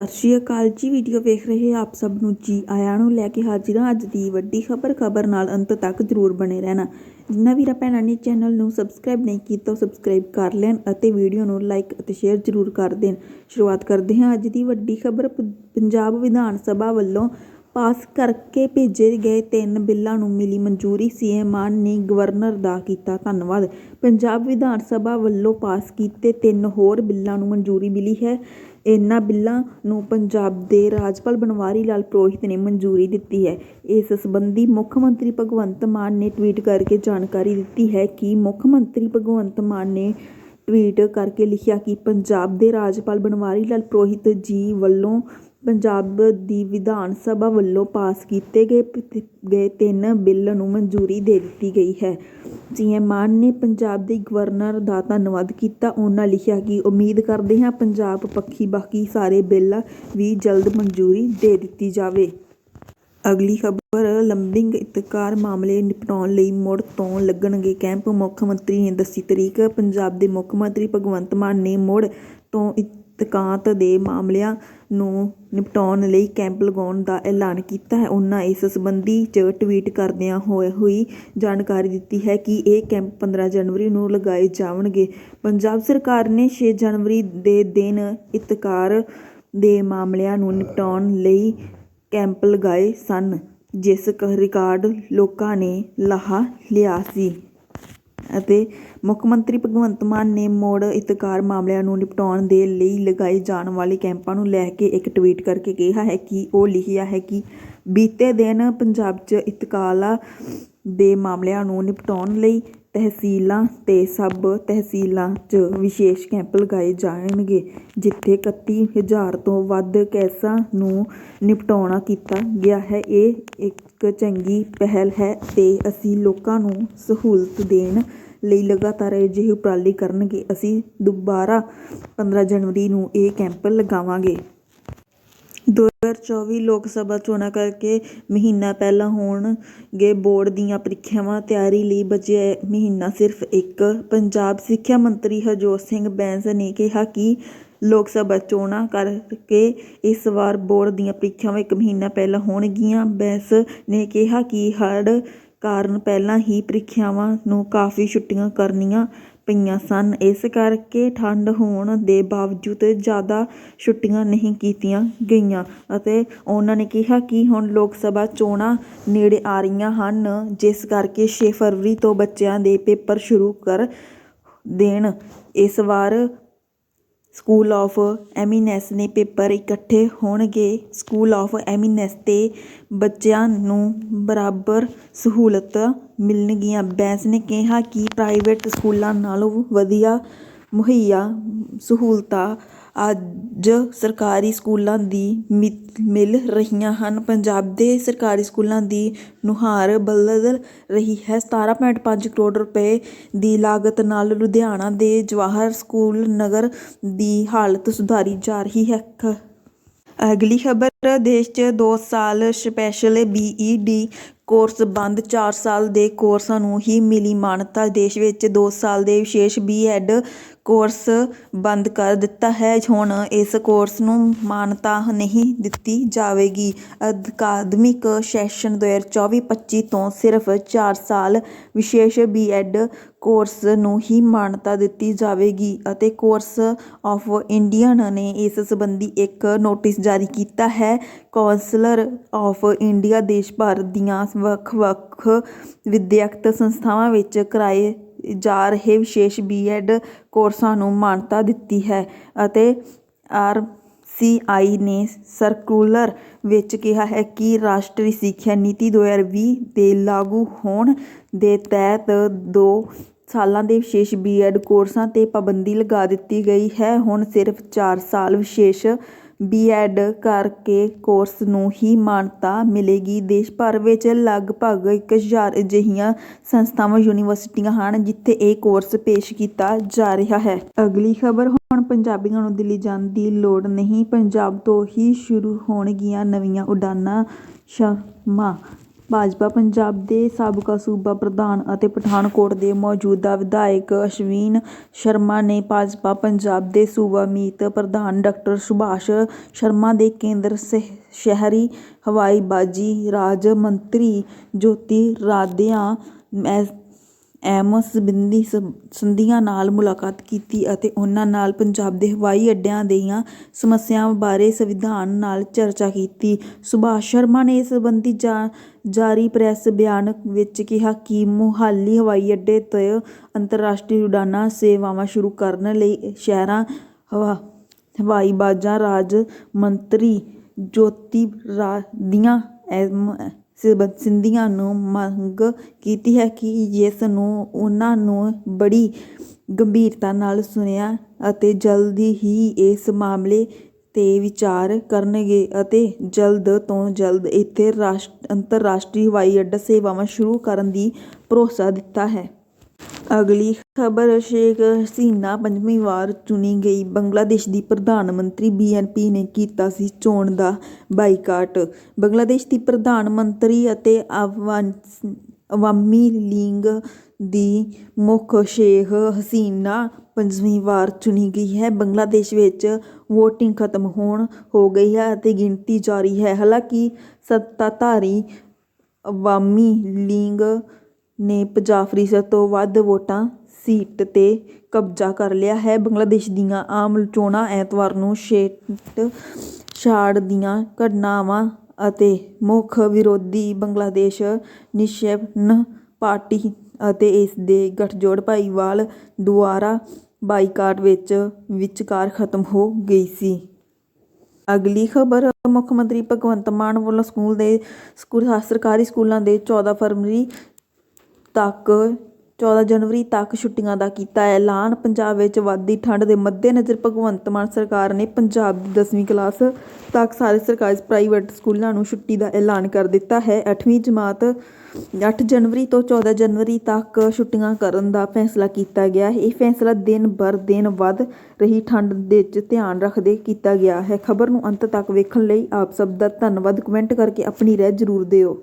ਸਤਿ ਸ਼੍ਰੀ ਅਕਾਲ ਜੀ ਵੀਡੀਓ ਵੇਖ ਰਹੇ ਆਪ ਸਭ ਨੂੰ। ਜੀ ਆਇਆਂ ਨੂੰ ਲੈ ਕੇ ਹਾਜ਼ਰ ਹਾਂ। ਅੱਜ ਦੀ ਵੱਡੀ ਖਬਰ ਖਬਰ ਨਾਲ ਅੰਤ ਤੱਕ ਜ਼ਰੂਰ ਬਣੇ ਰਹਿਣਾ। ਜਿਨ੍ਹਾਂ ਵੀਰਾਂ ਭੈਣਾਂ ਨੇ ਚੈਨਲ ਨੂੰ ਸਬਸਕ੍ਰਾਈਬ ਨਹੀਂ ਕੀਤਾ, ਉਹ ਸਬਸਕ੍ਰਾਈਬ ਕਰ ਲੈਣ ਅਤੇ ਵੀਡੀਓ ਨੂੰ ਲਾਈਕ ਅਤੇ ਸ਼ੇਅਰ ਜ਼ਰੂਰ ਕਰ ਦੇਣ। ਸ਼ੁਰੂਆਤ ਕਰਦੇ ਹਾਂ ਅੱਜ ਦੀ ਵੱਡੀ ਖਬਰ। ਪੰਜਾਬ ਵਿਧਾਨ ਸਭਾ ਵੱਲੋਂ ਪਾਸ ਕਰਕੇ ਭੇਜੇ ਗਏ ਤਿੰਨ ਬਿੱਲਾਂ ਨੂੰ ਮਿਲੀ ਮਨਜ਼ੂਰੀ, ਸੀਐਮ ਮਾਨ ਨੇ ਗਵਰਨਰ ਦਾ ਕੀਤਾ ਧੰਨਵਾਦ। ਪੰਜਾਬ ਵਿਧਾਨ ਸਭਾ ਵੱਲੋਂ ਪਾਸ ਕੀਤੇ ਤਿੰਨ ਹੋਰ ਬਿੱਲਾਂ ਨੂੰ ਮਨਜ਼ੂਰੀ ਮਿਲੀ ਹੈ। ਇਨ੍ਹਾਂ ਬਿੱਲਾਂ ਨੂੰ ਪੰਜਾਬ ਦੇ ਰਾਜਪਾਲ ਬਨਵਾਰੀ ਲਾਲ ਪੁਰੋਹਿਤ ਨੇ ਮਨਜ਼ੂਰੀ ਦਿੱਤੀ ਹੈ। ਇਸ ਸੰਬੰਧੀ ਮੁੱਖ ਮੰਤਰੀ ਭਗਵੰਤ ਮਾਨ ਨੇ ਟਵੀਟ ਕਰਕੇ ਜਾਣਕਾਰੀ ਦਿੱਤੀ ਹੈ ਕਿ ਮੁੱਖ ਮੰਤਰੀ ਭਗਵੰਤ ਮਾਨ ਨੇ ਟਵੀਟ ਕਰਕੇ ਲਿਖਿਆ ਕਿ ਪੰਜਾਬ ਦੇ ਰਾਜਪਾਲ ਬਨਵਾਰੀ ਲਾਲ ਪੁਰੋਹਿਤ ਜੀ ਵੱਲੋਂ ਪੰਜਾਬ ਦੀ ਵਿਧਾਨ ਸਭਾ ਵੱਲੋਂ ਪਾਸ ਕੀਤੇ ਗਏ ਗਏ ਤਿੰਨ ਬਿੱਲ ਨੂੰ ਮਨਜ਼ੂਰੀ ਦੇ ਦਿੱਤੀ ਗਈ ਹੈ। ਸੀਐਮ ਮਾਨ ਨੇ ਪੰਜਾਬ ਦੇ ਗਵਰਨਰ ਦਾ ਧੰਨਵਾਦ ਕੀਤਾ। ਉਹਨਾਂ ਲਿਖਿਆ ਕਿ ਉਮੀਦ ਕਰਦੇ ਹਾਂ ਪੰਜਾਬ ਪੱਖੀ ਬਾਕੀ ਸਾਰੇ ਬਿੱਲ ਵੀ ਜਲਦ ਮਨਜ਼ੂਰੀ ਦੇ ਦਿੱਤੀ ਜਾਵੇ। ਅਗਲੀ ਖਬਰ, ਲੰਬਿੰਗ ਇਤਕਾਰ ਮਾਮਲੇ ਨਿਪਟਾਉਣ ਲਈ ਮੁੜ ਤੋਂ ਲੱਗਣਗੇ ਕੈਂਪ। ਮੁੱਖ ਮੰਤਰੀ ਨੇ ਦੱਸੀ ਤਰੀਕ। ਪੰਜਾਬ ਦੇ ਮੁੱਖ ਮੰਤਰੀ ਭਗਵੰਤ ਮਾਨ ਨੇ ਮੁੜ ਤੋਂ ਇਤਕਾਤ ਦੇ ਮਾਮਲਿਆਂ ਨੂੰ ਨਿਪਟਾਉਣ ਲਈ ਕੈਂਪ ਲਗਾਉਣ ਦਾ ਐਲਾਨ ਕੀਤਾ ਹੈ। ਉਹਨਾਂ ਇਸ ਸੰਬੰਧੀ ਚ ਟਵੀਟ ਕਰਦਿਆਂ ਹੋਏ ਹੋਈ ਜਾਣਕਾਰੀ ਦਿੱਤੀ ਹੈ ਕਿ ਇਹ ਕੈਂਪ 15 ਜਨਵਰੀ ਨੂੰ ਲਗਾਏ ਜਾਣਗੇ ਪੰਜਾਬ ਸਰਕਾਰ ਨੇ ਛੇ ਜਨਵਰੀ ਦੇ ਦਿਨ ਇਤਕਾਰ ਦੇ ਮਾਮਲਿਆਂ ਨੂੰ ਨਿਪਟਾਉਣ ਲਈ ਕੈਂਪ ਲਗਾਏ ਸਨ, ਜਿਸ ਰਿਕਾਰਡ ਲੋਕਾਂ ਨੇ ਲਾਹਾ ਲਿਆ ਸੀ। ਅਤੇ ਮੁੱਖ ਮੰਤਰੀ ਭਗਵੰਤ ਮਾਨ ਨੇ ਮੁੜ ਇਤਕਾਰ ਮਾਮਲਿਆਂ ਨੂੰ ਨਿਪਟਾਉਣ ਦੇ ਲਈ ਲਗਾਏ ਜਾਣ ਵਾਲੇ ਕੈਂਪਾਂ ਨੂੰ ਲੈ ਕੇ ਇੱਕ ਟਵੀਟ ਕਰਕੇ ਕਿਹਾ ਹੈ ਕਿ ਉਹ ਲਿਖਿਆ ਹੈ ਕਿ ਬੀਤੇ ਦਿਨ ਪੰਜਾਬ 'ਚ ਇਤਕਾਲਾਂ ਦੇ ਮਾਮਲਿਆਂ ਨੂੰ ਨਿਪਟਾਉਣ ਲਈ ਤਹਿਸੀਲਾਂ ਅਤੇ ਸਬ ਤਹਿਸੀਲਾਂ 'ਚ ਵਿਸ਼ੇਸ਼ ਕੈਂਪ ਲਗਾਏ ਜਾਣਗੇ, ਜਿੱਥੇ ਇਕੱਤੀ ਹਜ਼ਾਰ ਤੋਂ ਵੱਧ ਕੇਸਾਂ ਨੂੰ ਨਿਪਟਾਉਣਾ ਕੀਤਾ ਗਿਆ ਹੈ। ਇਹ ਇੱਕ ਚੰਗੀ ਪਹਿਲ ਹੈ ਅਤੇ ਅਸੀਂ ਲੋਕਾਂ ਨੂੰ ਸਹੂਲਤ ਦੇਣ ਲਈ ਲਗਾਤਾਰ ਅਜਿਹੇ ਉਪਰਾਲੇ ਕਰਨਗੇ। ਅਸੀਂ ਦੁਬਾਰਾ 15 ਜਨਵਰੀ ਨੂੰ ਇਹ ਕੈਂਪ ਲਗਾਵਾਂਗੇ। 2024 ਲੋਕ ਸਭਾ ਚੋਣਾਂ ਕਰਕੇ ਮਹੀਨਾ ਪਹਿਲਾਂ ਹੋਣਗੇ ਬੋਰਡ ਦੀਆਂ ਪ੍ਰੀਖਿਆਵਾਂ। ਤਿਆਰੀ ਲਈ ਬਚਿਆ ਮਹੀਨਾ ਸਿਰਫ ਇੱਕ। ਪੰਜਾਬ ਸਿੱਖਿਆ ਮੰਤਰੀ ਹਰਜੋਤ ਸਿੰਘ ਬੈਂਸ ਨੇ ਕਿਹਾ ਕਿ ਲੋਕ ਸਭਾ ਚੋਣਾਂ ਕਰਕੇ ਇਸ ਵਾਰ ਬੋਰਡ ਦੀਆਂ ਪ੍ਰੀਖਿਆਵਾਂ ਇੱਕ ਮਹੀਨਾ ਪਹਿਲਾਂ ਹੋਣਗੀਆਂ। ਬੈਂਸ ਨੇ ਕਿਹਾ ਕਿ ਹੜ੍ਹ ਕਾਰਨ ਪਹਿਲਾਂ ਹੀ ਪ੍ਰੀਖਿਆਵਾਂ ਨੂੰ ਕਾਫੀ ਛੁੱਟੀਆਂ ਕਰਨੀਆਂ ਪਈਆਂ ਸਨ। ਇਸ ਕਰਕੇ ਠੰਡ ਹੋਣ ਦੇ ਬਾਵਜੂਦ ਜ਼ਿਆਦਾ ਛੁੱਟੀਆਂ ਨਹੀਂ ਕੀਤੀਆਂ ਗਈਆਂ ਅਤੇ ਉਹਨਾਂ ਨੇ ਕਿਹਾ ਕਿ ਹੁਣ ਲੋਕ ਸਭਾ ਚੋਣਾਂ ਨੇੜੇ ਆ ਰਹੀਆਂ ਹਨ, ਜਿਸ ਕਰਕੇ ਛੇ ਫਰਵਰੀ ਤੋਂ ਬੱਚਿਆਂ ਦੇ ਪੇਪਰ ਸ਼ੁਰੂ ਕਰ ਦੇਣ। ਇਸ ਵਾਰ ਸਕੂਲ ਆਫ ਐਮੀਨੈਸ ਨੇ ਪੇਪਰ ਇਕੱਠੇ ਹੋਣਗੇ। ਸਕੂਲ ਆਫ ਐਮੀਨੈਸ ਤੇ ਬੱਚਿਆਂ ਨੂੰ ਬਰਾਬਰ ਸਹੂਲਤਾਂ ਮਿਲਣਗੀਆਂ। ਬੈਂਸ ਨੇ ਕਿਹਾ ਕਿ ਪ੍ਰਾਈਵੇਟ ਸਕੂਲਾਂ ਨਾਲੋਂ ਵਧੀਆ ਮੁਹੱਈਆ ਸਹੂਲਤਾਂ ਅੱਜ ਸਰਕਾਰੀ ਸਕੂਲਾਂ ਦੀ ਮਿ- ਮਿਲ ਰਹੀਆਂ ਹਨ। ਪੰਜਾਬ ਦੇ ਸਰਕਾਰੀ ਸਕੂਲਾਂ ਦੀ ਨੁਹਾਰ ਬਦਲ ਰਹੀ ਹੈ। 17.5 ਕਰੋੜ ਰੁਪਏ ਦੀ ਲਾਗਤ ਨਾਲ ਲੁਧਿਆਣਾ ਦੇ ਜਵਾਹਰ ਸਕੂਲ ਨਗਰ ਦੀ ਹਾਲਤ ਸੁਧਾਰੀ ਜਾ ਰਹੀ ਹੈ। ਖ- ਅਗਲੀ ਖਬਰ ਉੱਤਰ ਦੇਸ਼ 'ਚ ਦੋ ਸਾਲ ਸਪੈਸ਼ਲ ਬੀਈਡੀ ਕੋਰਸ ਬੰਦ, ਚਾਰ ਸਾਲ ਦੇ ਕੋਰਸਾਂ ਨੂੰ ਹੀ ਮਿਲੀ ਮਾਨਤਾ। ਦੇਸ਼ ਵਿੱਚ ਦੋ ਸਾਲ ਦੇ ਵਿਸ਼ੇਸ਼ ਬੀਐਡ ਕੋਰਸ ਬੰਦ ਕਰ ਦਿੱਤਾ ਹੈ। ਹੁਣ ਇਸ ਕੋਰਸ ਨੂੰ ਮਾਨਤਾ ਨਹੀਂ ਦਿੱਤੀ ਜਾਵੇਗੀ। ਅਕਾਦਮਿਕ ਸੈਸ਼ਨ 2024-25 ਤੋਂ ਸਿਰਫ 4 ਸਾਲ ਵਿਸ਼ੇਸ਼ ਬੀਐਡ ਕੋਰਸ ਨੂੰ ਹੀ ਮਾਨਤਾ ਦਿੱਤੀ ਜਾਵੇਗੀ ਅਤੇ ਕੋਰਸ ਆਫ ਇੰਡੀਅਨ ਨੇ ਇਸ ਸੰਬੰਧੀ ਇੱਕ ਨੋਟਿਸ ਜਾਰੀ ਕੀਤਾ ਹੈ। ਕੌਂਸਲਰ ਆਫ ਇੰਡੀਆ ਦੇਸ਼ ਭਰ ਦੀਆਂ ਵੱਖ-ਵੱਖ ਵਿਦਿਅਕ ਸੰਸਥਾਵਾਂ ਵਿੱਚ ਕਰਾਏ ਜਾ ਰਹੇ ਵਿਸ਼ੇਸ਼ ਬੀਐਡ ਕੋਰਸਾਂ ਨੂੰ ਮਾਨਤਾ ਦਿੱਤੀ ਹੈ ਅਤੇ ਆਰ ਸੀਆਈ ਨੇ ਸਰਕੂਲਰ ਵਿੱਚ ਕਿਹਾ ਹੈ ਕਿ ਰਾਸ਼ਟਰੀ ਸਿੱਖਿਆ ਨੀਤੀ 2020 ਦੇ ਲਾਗੂ ਹੋਣ ਦੇ ਤਹਿਤ ਦੋ ਸਾਲਾਂ ਦੇ ਵਿਸ਼ੇਸ਼ ਬੀਐਡ ਕੋਰਸਾਂ ਤੇ ਪਾਬੰਦੀ ਲਗਾ ਦਿੱਤੀ ਗਈ ਹੈ। ਹੁਣ ਸਿਰਫ 4 ਸਾਲ ਵਿਸ਼ੇਸ਼ ਬੀਐਡ ਕਰਕੇ ਕੋਰਸ ਨੂੰ ਹੀ ਮਾਨਤਾ ਮਿਲੇਗੀ। ਦੇਸ਼ ਭਰ ਵਿੱਚ ਲਗਭਗ ਇੱਕ ਹਜ਼ਾਰ ਅਜਿਹੀਆਂ ਸੰਸਥਾਵਾਂ, ਯੂਨੀਵਰਸਿਟੀਆਂ ਹਨ ਜਿੱਥੇ ਇਹ ਕੋਰਸ ਪੇਸ਼ ਕੀਤਾ ਜਾ ਰਿਹਾ ਹੈ। ਅਗਲੀ ਖਬਰ, ਹੁਣ ਪੰਜਾਬੀਆਂ ਨੂੰ ਦਿੱਲੀ ਜਾਣ ਦੀ ਲੋੜ ਨਹੀਂ। ਪੰਜਾਬ ਤੋਂ ਹੀ ਸ਼ੁਰੂ ਹੋਣਗੀਆਂ ਨਵੀਆਂ ਉਡਾਨਾਂ ਸ਼ਮਾ ਭਾਜਪਾ ਪੰਜਾਬ ਦੇ ਸਾਬਕਾ ਸੂਬਾ ਪ੍ਰਧਾਨ ਅਤੇ ਪਠਾਨਕੋਟ ਦੇ ਮੌਜੂਦਾ ਵਿਧਾਇਕ ਅਸ਼ਵਿਨ ਸ਼ਰਮਾ ਨੇ ਭਾਜਪਾ ਪੰਜਾਬ ਦੇ ਸੂਬਾ ਮੀਤ ਪ੍ਰਧਾਨ ਡਾਕਟਰ ਸੁਭਾਸ਼ ਸ਼ਰਮਾ ਦੇ ਕੇਂਦਰ ਸ- ਸ਼ਹਿਰੀ ਹਵਾਈਬਾਜ਼ੀ ਰਾਜ ਮੰਤਰੀ ਜੋਤੀ ਰਾਧਿਆ ਐ- ਐਮ ਸੰਬੰਧੀ ਸੰ- ਸੰਧੀਆਂ ਨਾਲ ਮੁਲਾਕਾਤ ਕੀਤੀ ਅਤੇ ਉਹਨਾਂ ਨਾਲ ਪੰਜਾਬ ਦੇ ਹਵਾਈ ਅੱਡਿਆਂ ਦੀਆਂ ਸਮੱਸਿਆਵਾਂ ਬਾਰੇ ਸੰਵਿਧਾਨ ਨਾਲ ਚਰਚਾ ਕੀਤੀ। ਸੁਭਾਸ਼ ਸ਼ਰਮਾ ਨੇ ਇਸ ਸੰਬੰਧੀ ਜਾ- ਜਾਰੀ ਪ੍ਰੈਸ ਬਿਆਨ ਵਿੱਚ ਕਿਹਾ ਕਿ ਮੁਹਾਲੀ ਹਵਾਈ ਅੱਡੇ ਤੋਂ ਅੰਤਰਰਾਸ਼ਟਰੀ ਉਡਾਨਾਂ ਸੇਵਾਵਾਂ ਸ਼ੁਰੂ ਕਰਨ ਲਈ ਸ਼ਹਿਰਾਂ, ਹਵਾ ਹਵਾਈਬਾਜ਼ਾਂ ਰਾਜ ਮੰਤਰੀ ਜੋਤੀ ਰਾਧਿਆ ਐਮ ਸਿੰਧੀਆ ਨੂੰ ਮੰਗ ਕੀਤੀ ਹੈ ਕਿ ਜਿਸ ਨੂੰ ਉਹਨਾਂ ਨੂੰ ਬੜੀ ਗੰਭੀਰਤਾ ਨਾਲ ਸੁਣਿਆ ਅਤੇ ਜਲਦੀ ਹੀ ਇਸ ਮਾਮਲੇ 'ਤੇ ਵਿਚਾਰ ਕਰਨਗੇ ਅਤੇ ਜਲਦ ਤੋਂ ਜਲਦ ਇੱਥੇ ਰਾਸ਼ ਅੰਤਰਰਾਸ਼ਟਰੀ ਹਵਾਈ ਅੱਡਾ ਸੇਵਾਵਾਂ ਸ਼ੁਰੂ ਕਰਨ ਦੀ ਭਰੋਸਾ ਦਿੱਤਾ ਹੈ। ਅਗਲੀ ਖਬਰ, ਸ਼ੇਖ ਹਸੀਨਾ ਪੰਜਵੀਂ ਵਾਰ ਚੁਣੀ ਗਈ। ਬੰਗਲਾਦੇਸ਼ ਦੀ ਪ੍ਰਧਾਨ ਮੰਤਰੀ ਬੀਐਨਪੀ ਨੇ ਕੀਤਾ ਸੀ ਚੋਣ ਦਾ ਬਾਈਕਾਟ। ਬੰਗਲਾਦੇਸ਼ ਦੀ ਪ੍ਰਧਾਨ ਮੰਤਰੀ ਅਤੇ ਆਵਾਨ- ਅਵਾਮੀ ਲੀਗ ਦੀ ਮੁੱਖ ਸ਼ੇਖ ਹਸੀਨਾ ਪੰਜਵੀਂ ਵਾਰ ਚੁਣੀ ਗਈ ਹੈ। ਬੰਗਲਾਦੇਸ਼ ਵਿੱਚ ਵੋਟਿੰਗ ਖਤਮ ਹੋਣ ਹੋ ਗਈ ਹੈ ਅਤੇ ਗਿਣਤੀ ਜਾਰੀ ਹੈ। ਹਾਲਾਂਕਿ ਸੱਤਾਧਾਰੀ ਅਵਾਮੀ ਲੀਗ ਨੇ ਪੰਜਾਹ ਫੀਸਦ ਤੋਂ ਵੱਧ ਵੋਟਾਂ ਸੀਟ 'ਤੇ ਕਬਜ਼ਾ ਕਰ ਲਿਆ ਹੈ। ਬੰਗਲਾਦੇਸ਼ ਦੀਆਂ ਆਮ ਚੋਣਾਂ ਐਤਵਾਰ ਨੂੰ ਛੇਟ ਛਾੜ ਦੀਆਂ ਘਟਨਾਵਾਂ ਅਤੇ ਮੁੱਖ ਵਿਰੋਧੀ ਬੰਗਲਾਦੇਸ਼ ਨਿਸ਼ਚੈਨ ਪਾਰਟੀ ਅਤੇ ਇਸ ਦੇ ਗਠਜੋੜ ਭਾਈਵਾਲ ਦੁਆਰਾ ਬਾਈਕਾਟ ਵਿੱਚ ਵਿਚਕਾਰ ਖਤਮ ਹੋ ਗਈ ਸੀ। ਅਗਲੀ ਖਬਰ, ਮੁੱਖ ਮੰਤਰੀ ਭਗਵੰਤ ਮਾਨ ਵੱਲੋਂ ਸਕੂਲ ਦੇ ਸਕੂਲ ਸਰਕਾਰੀ ਸਕੂਲਾਂ ਦੇ 14 ਫਰਵਰੀ ਤੱਕ 14 ਜਨਵਰੀ ਤੱਕ ਛੁੱਟੀਆਂ ਦਾ ਕੀਤਾ ਐਲਾਨ। ਪੰਜਾਬ ਵਿੱਚ ਵੱਧਦੀ ਠੰਡ ਦੇ ਮੱਦੇਨਜ਼ਰ ਭਗਵੰਤ ਮਾਨ ਸਰਕਾਰ ਨੇ ਪੰਜਾਬ ਦੀ 10ਵੀਂ ਕਲਾਸ ਤੱਕ ਸਾਰੇ ਸਰਕਾਰੀ ਪ੍ਰਾਈਵੇਟ ਸਕੂਲਾਂ ਨੂੰ ਛੁੱਟੀ ਦਾ ਐਲਾਨ ਕਰ ਦਿੱਤਾ ਹੈ। 8ਵੀਂ ਜਮਾਤ 8 ਜਨਵਰੀ ਤੋਂ 14 ਜਨਵਰੀ ਤੱਕ ਛੁੱਟੀਆਂ ਕਰਨ ਦਾ ਫੈਸਲਾ ਕੀਤਾ ਗਿਆ ਹੈ। ਇਹ ਫੈਸਲਾ ਦਿਨ ਬਰ ਦਿਨ ਵੱਧ ਰਹੀ ਠੰਡ ਦੇ ਵਿੱਚ ਧਿਆਨ ਰੱਖਦੇ ਕੀਤਾ ਗਿਆ ਹੈ। ਖਬਰ ਨੂੰ ਅੰਤ ਤੱਕ ਵੇਖਣ ਲਈ ਆਪ ਸਭ ਦਾ ਧੰਨਵਾਦ। ਕਮੈਂਟ ਕਰਕੇ ਆਪਣੀ ਰਾਏ ਜ਼ਰੂਰ ਦਿਓ।